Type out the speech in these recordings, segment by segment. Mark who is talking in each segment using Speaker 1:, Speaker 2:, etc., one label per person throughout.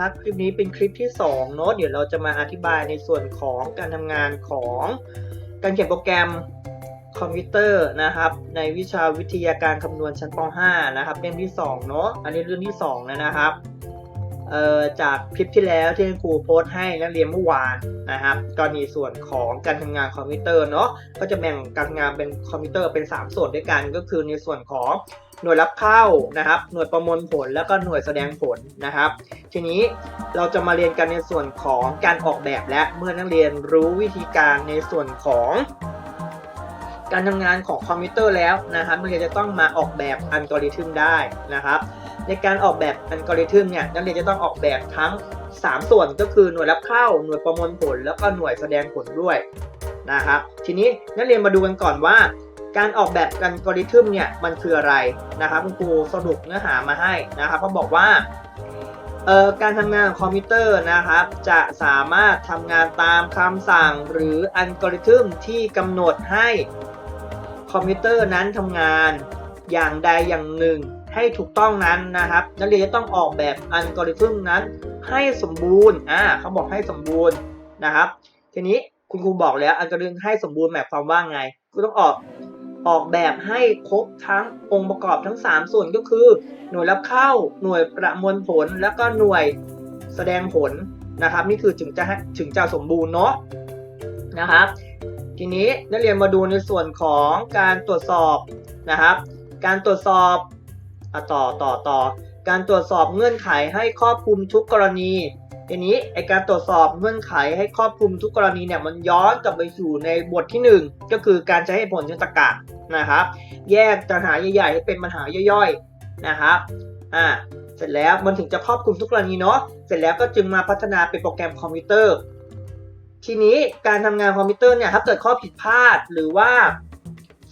Speaker 1: ครับ คลิปนี้เป็นคลิปที่2เนอะเดี๋ยวเราจะมาอธิบายในส่วนของการทำงานของการเขียนโปรแกรมคอมพิวเตอร์นะครับ ในวิชาวิทยาการคำนวณชั้นป .5 นะครับเล่มที่2เนอะอันนี้เรื่องที่2แล้วนะครับจากคลิปที่แล้วที่ครูโพสต์ให้นักเรียนเมื่อวานนะครับกรณีส่วนของการทำงานคอมพิวเตอร์เนาะก็จะแบ่งการทำงานเป็นคอมพิวเตอร์เป็น 3 ส่วนด้วยกัน ก็คือในส่วนของ หน่วยรับเข้านะครับ หน่วยประมวลผลแล้วก็หน่วยแสดงผลนะครับ ทีนี้เราจะมาเรียนกันในส่วนของการออกแบบและเมื่อนักเรียนรู้วิธีการในส่วนของการทำงานของคอมพิวเตอร์แล้วนะครับนักเรียนจะต้องมาออกแบบอัลกอริทึมได้นะครับ ในการออกแบบอัลกอริทึมเนี่ยนักเรียนจะต้องออกแบบทั้ง 3 ส่วนก็คือหน่วยรับเข้า หน่วยประมวลผล แล้วก็หน่วยแสดงผลด้วยนะครับ ทีนี้นักเรียนมาดูกันก่อนว่า การออกแบบอัลกอริทึมเนี่ยมันคืออะไรนะครับคุณครูสรุปเนื้อหามาให้นะครับเขาบอกว่าการทำงานของคอมพิวเตอร์นะครับ จะสามารถทำงานตามคำสั่งหรืออัลกอริทึมที่กำหนดให้คอมพิวเตอร์นั้นทำงานอย่างใดอย่างหนึ่ง ให้ถูกต้องนั้นนะครับนักเรียนจะต้องออกแบบอัลกอริทึมนั้น ให้สมบูรณ์อ่าเขาบอกให้สมบูรณ์นะครับ ทีนี้คุณครูบอกแล้วอัลกอริทึมให้สมบูรณ์หมายความว่าไงก็ต้องออก ออกแบบให้ครบทั้งองค์ประกอบทั้ง 3 ส่วนก็คือ หน่วยรับเข้า หน่วยประมวลผล แล้วก็หน่วยแสดงผลนะครับ นี่คือถึงจะถึงจะสมบูรณ์เนาะนะครับ ทีนี้นักเรียนมาดูในส่วนของการตรวจสอบนะครับ การตรวจสอบอต่อต่อต่อการตรวจสอบเงื่อนไขให้ครอบคลุมทุกกรณี ทีนี้ไอการตรวจสอบเงื่อนไขให้ครอบคลุมทุกกรณีเนี่ยมันย้อนกลับไปสู่ในบทที่ 1 ก็คือการใช้เหตุผลเชิงตรรกะนะครับ แยกปัญหาใหญ่ๆให้เป็นปัญหาย่อยๆนะครับอ่าเสร็จแล้วมันถึงจะครอบคลุมทุกกรณีเนาะเสร็จแล้วก็จึงมาพัฒนาเป็นโปรแกรมคอมพิวเตอร์ ทีนี้การทำงานคอมพิวเตอร์เนี่ยถ้าเกิดข้อผิดพลาดหรือว่า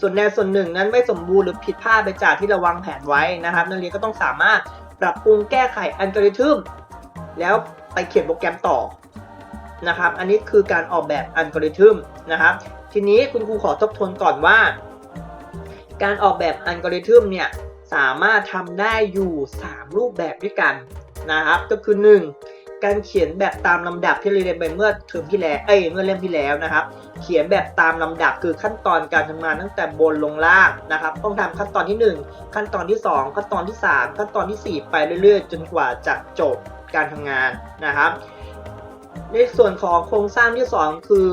Speaker 1: ส่วนใดส่วนหนึ่งนั้นไม่สมบูรณ์หรือผิดพลาดไปจากที่เราวางแผนไว้นะครับ นักเรียนก็ต้องสามารถปรับปรุงแก้ไขอัลกอริทึมแล้ว ไปเขียนโปรแกรมต่อนะครับ อันนี้คือการออกแบบอัลกอริทึมนะครับ ทีนี้คุณครูขอทบทวนก่อนว่า การออกแบบอัลกอริทึมเนี่ยสามารถทำได้อยู่ 3 รูปแบบด้วยกันนะครับ ก็คือ 1. การเขียนแบบตามลำดับที่เราเรียนไปเมื่อเทอมที่แล้วเอ้ยเมื่อเล่มที่แล้วนะครับ เขียนแบบตามลำดับคือขั้นตอนการทำงานตั้งแต่บนลงล่างนะครับ ต้องทำขั้นตอนที่ 1 ขั้นตอนที่ 2 ขั้นตอนที่ 3 ขั้นตอนทีสี่4 ไปเรื่อย ๆ จนกว่าจะจบ การทำงานนะครับ ในส่วนของโครงสร้างที่ 2 คือ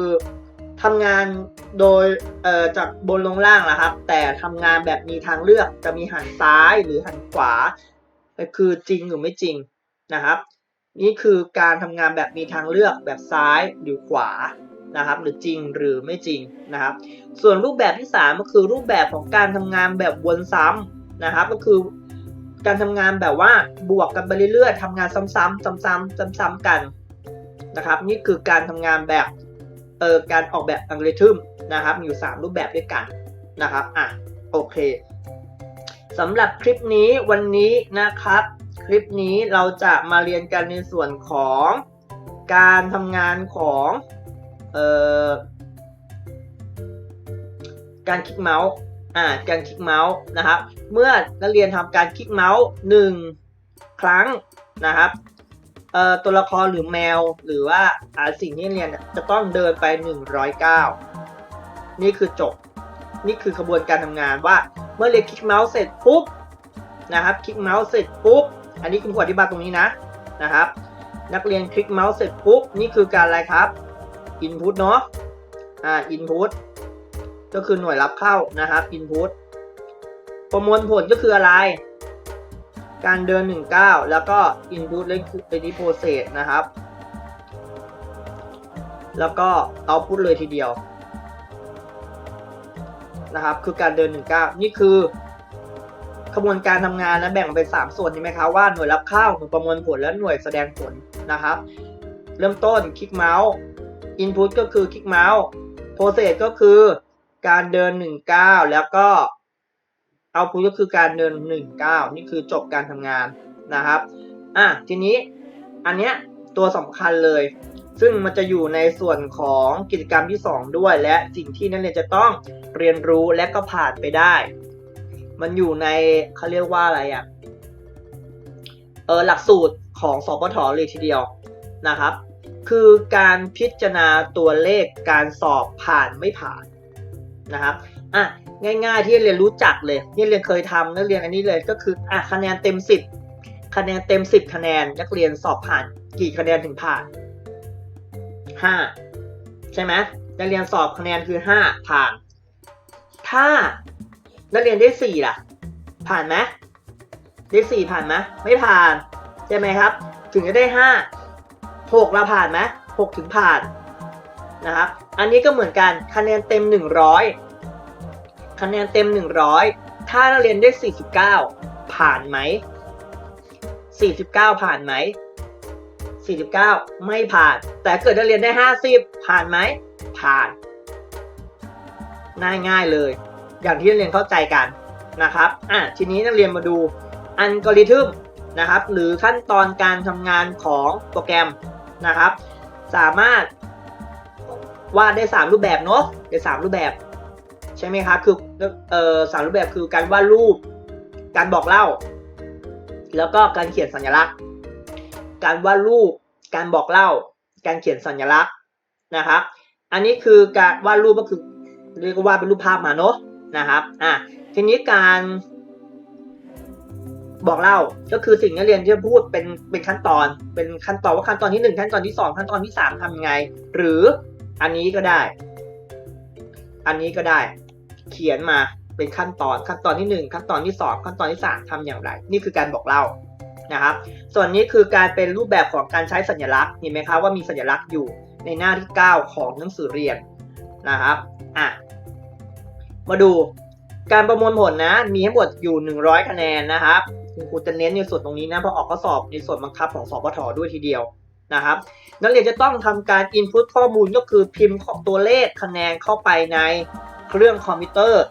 Speaker 1: ทำงานโดยจากบนลงล่างนะครับ แต่ทำงานแบบมีทางเลือกจะมีหันซ้ายหรือหันขวาคือจริงหรือไม่จริงนะครับ นี่คือการทำงานแบบมีทางเลือกแบบซ้ายหรือขวานะครับ หรือจริงหรือไม่จริงนะครับ ส่วนรูปแบบที่ 3 ก็คือรูปแบบของการทำงานแบบวนซ้ำนะครับ ก็คือ การทำงานแบบว่าบวกกันไปเรื่อยๆทำงานซ้ำๆซ้ำๆซ้ำๆกันนะครับ นี่คือการทำงานแบบเอ่อการออกแบบอัลกอริทึมนะครับ มีอยู่ 3 รูปแบบด้วยกันนะครับอะโอเคสำหรับคลิปนี้วันนี้นะครับ คลิปนี้เราจะมาเรียนกันในส่วนของการทำงานของเอ่อการคลิกเมาส์ อ่าการคลิกเมาส์นะครับ เมื่อนักเรียนทำการคลิกเมาส์1ครั้งนะครับเอ่อตัวละครหรือแมวหรือว่าอ่าสิ่งที่เรียนจะต้องเดินไป 109 นี่คือจบ นี่คือขบวนการทำงานว่าเมื่อเรียนคลิกเมาส์เสร็จปุ๊บนะครับคลิกเมาส์เสร็จปุ๊บ อันนี้คุณครูอธิบายตรงนี้นะนะครับ นักเรียนคลิกเมาส์เสร็จปุ๊บ นี่คือการอะไรครับ input เนาะอ่า input ก็คือหน่วยรับเข้านะครับ input ประมวลผลก็คืออะไร การเดิน 19 แล้วก็ input เลยคือ ready process นะครับ แล้วก็ output เลยทีเดียวนะครับ คือการเดิน 19 นี่คือขบวนการทำงานนะแบ่งเป็น3ส่วนใช่ไหมครับว่าหน่วยรับเข้าหน่วยประมวลผลและหน่วยแสดงผลนะครับ เริ่มต้นคลิกเมาส์ input ก็คือคลิกเมาส์ process ก็คือ การเดิน 19 แล้วก็ output ก็คือการเดิน 19 นี่คือจบการทำงานนะครับอะทีนี้อันเนี้ยตัวสำคัญเลย ซึ่งมันจะอยู่ในส่วนของกิจกรรมที่ 2 ด้วย และสิ่งที่นักเรียนจะต้องเรียนรู้และก็ผ่านไปได้ มันอยู่ในเขาเรียกว่าอะไรอะ่ะเออหลักสูตรของสปทเลยทีเดียวนะครับ คือการพิจารณาตัวเลขการสอบผ่านไม่ผ่าน นะครับอะง่าย ๆ ที่เรียนรู้จักเลยที่เรียนเคยทำนักเรียนอันนี้เลยก็คืออะคะแนนเต็ม 10 คะแนนเต็ม 10 คะแนนนักเรียนสอบผ่าน กี่คะแนนถึงผ่าน 5 ใช่ไหมนักเรียนสอบคะแนนคือ 5 ผ่าน ถ้านักเรียนได้ 4 ล่ะ ผ่านไหมได้ 4 ผ่านไหมไม่ผ่านใช่ไหมครับ ถึงจะได้ 5 6เราผ่านไหม6ถึงผ่านนะครับ อันนี้ก็เหมือนกันคะแนนเต็ม 100 คะแนนเต็ม 100 ถ้านักเรียนได้ 49 ผ่านไหม 49 ผ่านไหม 49 ไม่ผ่าน แต่เกิดนักเรียนได้ 50 ผ่านไหม ผ่านง่ายๆเลย อย่างที่นักเรียนเข้าใจกันนะครับอะทีนี้นักเรียนมาดูอัลกอริทึมนะครับ หรือขั้นตอนการทำงานของโปรแกรมนะครับ สามารถ วาดได้ 3 รูปแบบเนาะได้3รูปแบบใช่ไหมครับคือเอ่อสามรูปแบบคือการวาดรูป การบอกเล่า แล้วก็การเขียนสัญลักษณ์ การวาดรูป การบอกเล่า การเขียนสัญลักษณ์นะครับ อันนี้คือการวาดรูปก็คือเรียกว่าเป็นรูปภาพมาเนาะนะครับอะทีนี้การบอกเล่าก็คือสิ่งนักเรียนที่พูดเป็นเป็นขั้นตอน เป็นขั้นตอนว่าขั้นตอนที่หนึ่งขั้นตอนที่สองขั้นตอนที่สามทำยังไง หรือ อันนี้ก็ได้ อันนี้ก็ได้ เขียนมาเป็นขั้นตอนขั้นตอนที่หนึ่งขั้นตอนที่สองขั้นตอนที่สามทำอย่างไร นี่คือการบอกเล่านะครับ ส่วนนี้คือการเป็นรูปแบบของการใช้สัญลักษณ์เห็นไหมครับว่ามีสัญลักษณ์อยู่ในหน้าที่ 9 ของหนังสือเรียนนะครับอะมาดูการประมวลผลนะ มีทั้งหมดอยู่ 100 คะแนนนะครับคุณครูจะเน้นในส่วนตรงนี้นะเพราะออกข้อสอบในส่วนบังคับของสปทด้วยทีเดียว นะครับนักเรียนจะต้องทำการ input ข้อมูลก็คือพิมพ์ตัวเลขคะแนนเข้าไปในเครื่องคอมพิวเตอร์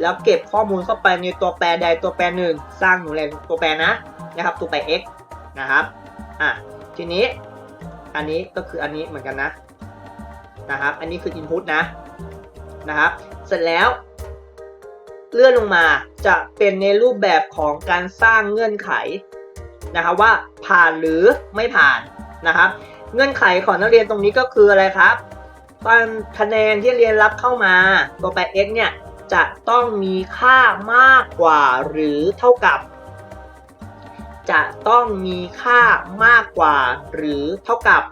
Speaker 1: แล้วเก็บข้อมูลเข้าไปในตัวแปรใดตัวแปรหนึ่ง สร้างหนูแรงตัวแปรนะนะครับ ตัวแปร x นะครับอะทีนี้อันนี้ก็คืออันนี้เหมือนกันนะนะครับ อันนี้คือ input นะนะครับ เสร็จแล้ว เลื่อนลงมาจะเป็นในรูปแบบของการสร้างเงื่อนไขนะครับว่าผ่านหรือไม่ผ่าน นะครับ เงื่อนไขของนักเรียนตรงนี้ก็คืออะไรครับตอนคะแนนที่เรียนรับเข้ามาตัวแปร x เนี่ยจะต้องมีค่ามากกว่าหรือเท่ากับ จะต้องมีค่ามากกว่าหรือเท่ากับ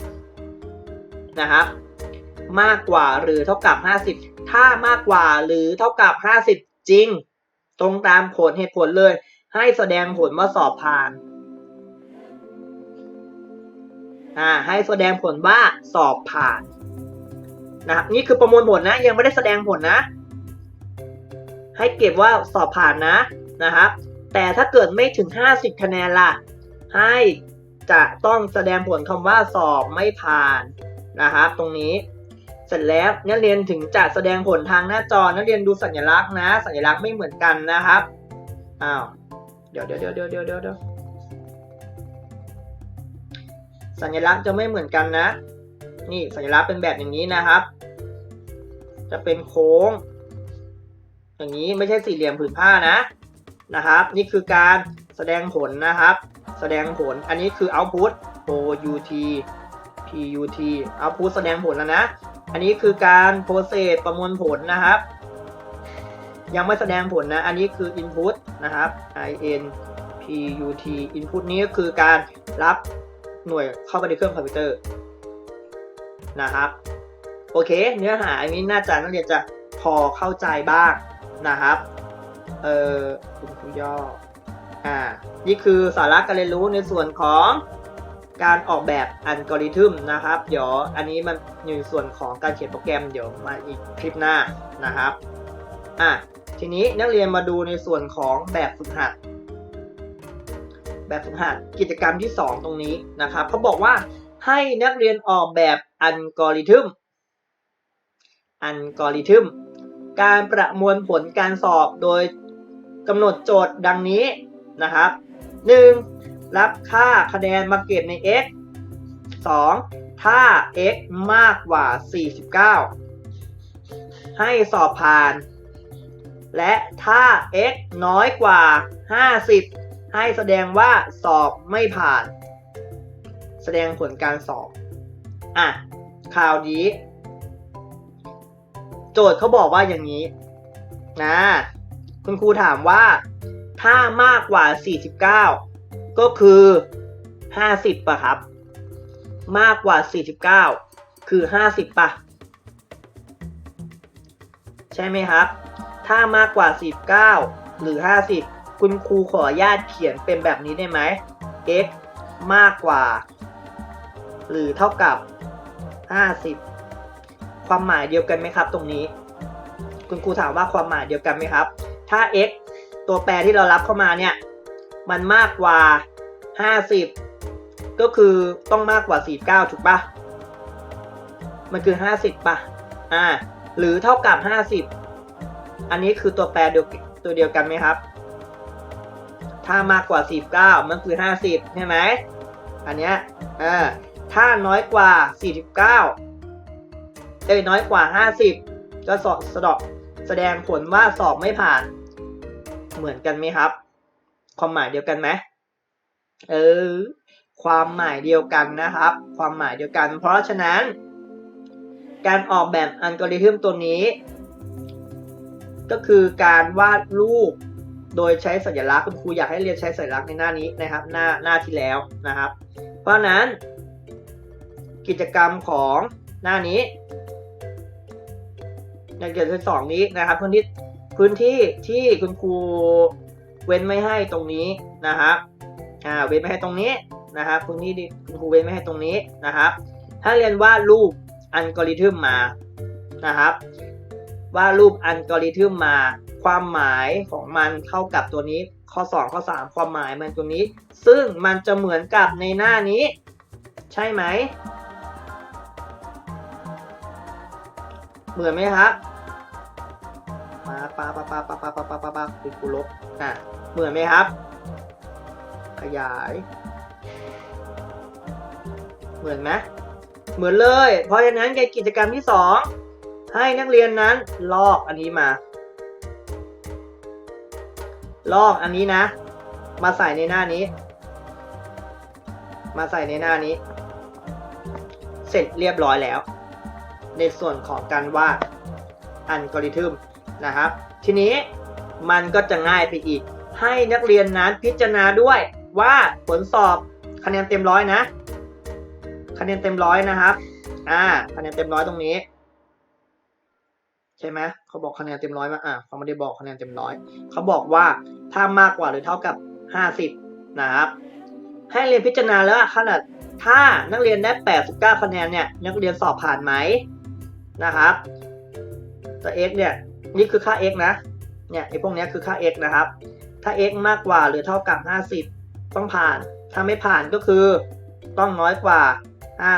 Speaker 1: 50 นะครับ มากกว่าหรือเท่ากับ 50 ถ้ามากกว่าหรือเท่ากับ 50 จริง ตรงตามผลเหตุผลเลย ให้แสดงผลว่าสอบผ่าน อ่าให้แสดงผลว่าสอบผ่านนะครับนี่คือประมวลผลนะ ยังไม่ได้แสดงผลนะ ให้เก็บว่าสอบผ่านนะนะครับแต่ถ้าเกิดไม่ถึง 50 คะแนนล่ะ ให้จะต้องแสดงผลคำว่าสอบไม่ผ่านนะครับ ตรงนี้เสร็จแล้วนักเรียนถึงจะแสดงผลทางหน้าจอนักเรียนดูสัญลักษณ์นะ สัญลักษณ์ไม่เหมือนกันนะครับอ้าวเดี๋ยวเดี๋ยวเดี๋ยวเดี๋ยวเดี๋ยว สัญลักษณ์จะไม่เหมือนกันนะ นี่สัญลักษณ์เป็นแบบอย่างนี้นะครับ จะเป็นโค้ง อย่างนี้ไม่ใช่สี่เหลี่ยมผืนผ้านะนะครับ นี่คือการแสดงผลนะครับ แสดงผลอันนี้คือ output out put output แสดงผลแล้วนะ อันนี้คือการ process ประมวลผลนะครับ ยังไม่แสดงผลนะ อันนี้คือ input นะครับ in put input นี้ก็คือการรับ หน่วยเข้าไปในเครื่องคอมพิวเตอร์นะครับโอเค เนื้อหาอันนี้น่าจะนักเรียนจะพอเข้าใจบ้างนะครับเออคุณครูย่ออ่านี่คือสาระการเรียนรู้ในส่วนของการออกแบบอัลกอริทึมนะครับ เดี๋ยวอันนี้มันอยู่ในส่วนของการเขียนโปรแกรมเดี๋ยวมาอีกคลิปหน้านะครับอะทีนี้นักเรียนมาดูในส่วนของแบบฝึกหัด แบบฝึกหัดกิจกรรมที่ 2 ตรงนี้นะครับเขาบอกว่าให้นักเรียนออกแบบอัลกอริทึมอัลกอริทึมการประมวลผลการสอบโดยกำหนดโจทย์ดังนี้นะครับ 1. รับค่าคะแนนมาเก็บใน x 2. ถ้า x มากกว่า 49 ให้สอบผ่าน และถ้า x น้อยกว่า 50 ให้แสดงว่าสอบไม่ผ่าน แสดงผลการสอบ อะข่าวนี้ โจทย์เขาบอกว่าอย่างนี้นะคุณครูถามว่าถ้ามากกว่า 49 ก็คือ 50ป่ะครับ มากกว่า 49 คือ 50ป่ะ ใช่ไหมครับ ถ้ามากกว่า 49 หรือ 50 คุณครูขออนุญาตเขียนเป็นแบบนี้ได้ไหม x มากกว่า หรือเท่ากับ 50 ความหมายเดียวกันไหมครับ ตรงนี้ คุณครูถามว่าความหมายเดียวกันไหมครับ ถ้า x ตัวแปรที่เรารับเข้ามาเนี่ย มันมากกว่า 50 ก็คือต้องมากกว่า 49 ถูกปะมันคือ 50ป่ะอ่า หรือเท่ากับ 50 อันนี้คือตัวแปรเดียวตัวเดียวกันไหมครับ ถ้ามากกว่า 49 มันคือ 50 ใช่ไหม อันเนี้ยอ่าถ้าน้อยกว่า 49 เอ้ยน้อยกว่า 50 ก็สอบสดอกแสดงผลว่าสอบไม่ผ่าน เหมือนกันไหมครับ ความหมายเดียวกันไหมเออ ความหมายเดียวกันนะครับ ความหมายเดียวกัน เพราะฉะนั้น การออกแบบอัลกอริทึมตัวนี้ ก็คือการวาดรูป โดยใช้สัญลักษณ์คุณครูอยากให้เรียนใช้สัญลักษณ์ในหน้านี้นะครับ หน้าหน้าที่แล้วนะครับ เพราะนั้น กิจกรรมของหน้านี้ในเกียรติสองนี้นะครับ พื้นที่พื้นที่ที่คุณครูเว้นไม่ให้ตรงนี้นะครับอ่าเว้นไม่ให้ตรงนี้นะครับพื้นที่ที่คุณครูเว้นไม่ให้ตรงนี้นะครับถ้าเรียนวาดรูปอัลกอริทึมมานะครับวาดรูปอัลกอริทึมมา ความหมายของมันเท่ากับตัวนี้ ข้อ 2 ข้อ 3 ความหมายมันตัวนี้ ซึ่งมันจะเหมือนกับในหน้านี้ ใช่ไหม เหมือนไหมครับมาปาปาปาปาปาปาปาปาปาคือกูลบอะเหมือนไหมครับ ขยาย เหมือนไหมเหมือนเลย เพราะฉะนั้นในกิจกรรมที่สองให้นักเรียนนั้นลอกอันนี้มา ลอกอันนี้นะ มาใส่ในหน้านี้ มาใส่ในหน้านี้ เสร็จเรียบร้อยแล้ว ในส่วนของการวาดอัลกอริทึมนะครับ ทีนี้มันก็จะง่ายไปอีก ให้นักเรียนนั้นพิจารณาด้วยว่าผลสอบคะแนนเต็มร้อยนะคะแนนเต็มร้อยนะครับ อ่า คะแนนเต็มร้อยตรงนี้ ใช่ไหมเขาบอกคะแนนเต็มร้อยมาอ่าเขาไม่ได้บอกคะแนนเต็มร้อยเขาบอกว่าถ้ามากกว่าหรือเท่ากับ 50 นะครับ ให้เรียนพิจารณาแล้วขนาดถ้านักเรียนได้ 89 คะแนนเนี่ยนักเรียนสอบผ่านไหมนะครับตัว x เนี่ยนี่คือค่า x นะเนี่ยไอ้พวกเนี้ยคือค่า x นะครับ ถ้า x มากกว่าหรือเท่ากับ 50 ต้องผ่าน ถ้าไม่ผ่านก็คือต้องน้อยกว่า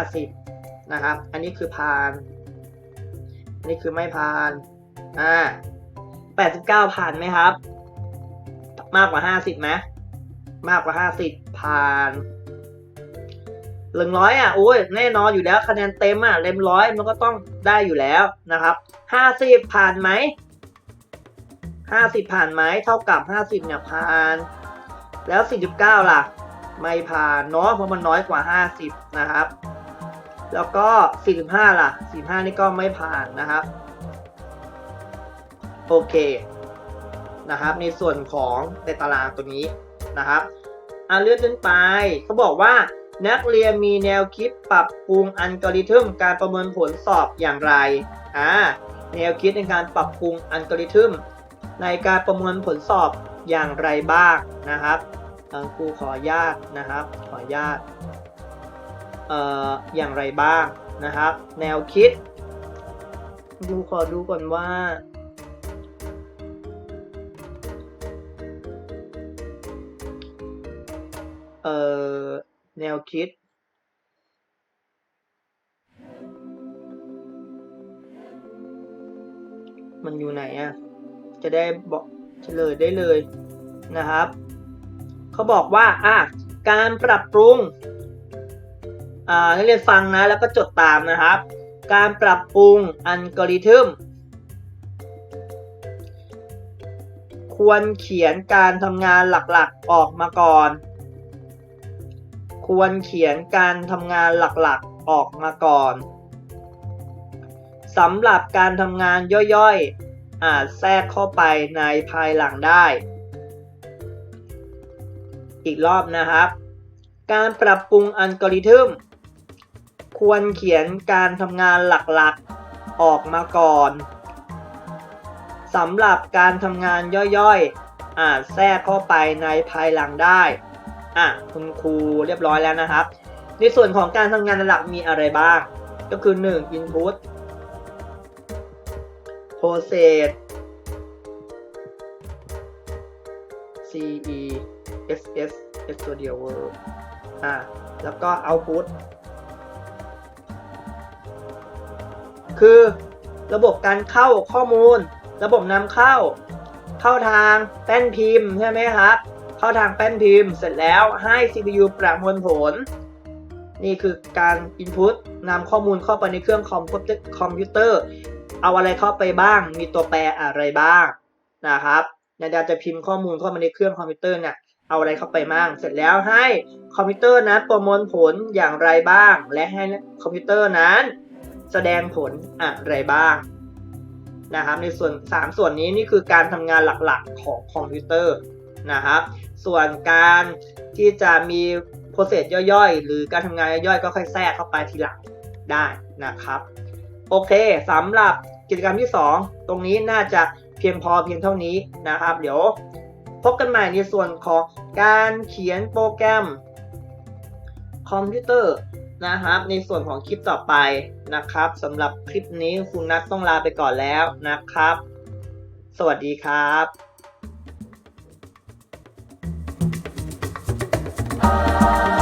Speaker 1: 50 นะครับ อันนี้คือผ่าน นนี้คือไม่ผ่าน อ่า89ผ่านไหมครับ มากกว่า50ไหมมากกว่า50ผ่านหนึ่งร้อยอะโอ้ยแน่นอนอยู่แล้วคะแนนเต็มอะเต็มร้อยมันก็ต้องได้อยู่แล้วนะครับห้าสิบผ่านไหมห้าสิบผ่านไหมเท่ากับห้าสิบเนี่ยผ่าน แล้วสี่สิบเก้าล่ะ ไม่ผ่านเนาะเพราะมันน้อยกว่าห้าสิบนะครับ แล้วก็สี่สิบห้าล่ะสี่ห้านี่ก็ไม่ผ่านนะครับ โอเคนะครับ ในส่วนของในตารางตัวนี้นะครับอ่าเลื่อนขึ้นไปเขาบอกว่านักเรียนมีแนวคิดปรับปรุงอัลกอริทึมการประเมินผลสอบอย่างไรอ่าแนวคิดในการปรับปรุงอัลกอริทึมในการประเมินผลสอบอย่างไรบ้างนะครับครูขออนุญาตนะครับ ขออนุญาต อย่างไรบ้างนะครับ แนวคิด ดูขอดูก่อนว่า เอ่อ แนวคิดมันอยู่ไหนอะจะได้บอกเฉลยได้เลยนะครับ เขาบอกว่า อะ การปรับปรุง นักเรียนฟังนะแล้วก็จดตามนะครับ การปรับปรุงอัลกอริทึมควรเขียนการทำงานหลักๆออกมาก่อน ควรเขียนการทำงานหลักๆออกมาก่อนสำหรับการทำงานย่อยๆ อาจแทรกเข้าไปในภายหลังได้ อีกรอบนะครับ การปรับปรุงอัลกอริทึม ควรเขียนการทำงานหลักๆ ออกมาก่อนสำหรับการทำงานย่อยๆ อาจแทรกเข้าไปในภายหลังได้ อะคุณครูเรียบร้อยแล้วนะครับ ในส่วนของการทำงานหลักมีอะไรบ้าง ก็คือ 1 input process c e s s s ตัวเดียวเวอร์อะแล้วก็ output คือ ระบบการเข้าข้อมูล ระบบนำเข้า เข้าทางแป้นพิมพ์ใช่ไหมครับ เข้าทางแป้นพิมพ์ เสร็จแล้วให้ CPU ประมวลผล นี่คือการ Input นำข้อมูลเข้าไปในเครื่องคอมคอมพิวเตอร์ เอาอะไรเข้าไปบ้าง มีตัวแปรอะไรบ้างนะครับในการจะพิมพ์ข้อมูลเข้ามาในเครื่องคอมพิวเตอร์เนี่ยเอาอะไรเข้าไปบ้าง เสร็จแล้วให้คอมพิวเตอร์นั้นประมวลผลอย่างไรบ้าง และให้คอมพิวเตอร์นั้น แสดงผลอะไรบ้างนะครับในส่วน 3 ส่วนนี้นี่คือการทำงานหลักๆของคอมพิวเตอร์นะครับ ส่วนการที่จะมีโปรเซสย่อยๆ หรือการทำงานย่อยๆ ก็ค่อยแทรกเข้าไปทีหลังได้นะครับ โอเคสำหรับกิจกรรมที่ 2 ตรงนี้น่าจะเพียงพอเพียงเท่านี้นะครับ เดี๋ยวพบกันใหม่ในส่วนของการเขียนโปรแกรมคอมพิวเตอร์ นะครับ ในส่วนของคลิปต่อไปนะครับสำหรับคลิปนี้คุณนัทต้องลาไปก่อนแล้วนะครับ สวัสดีครับอ่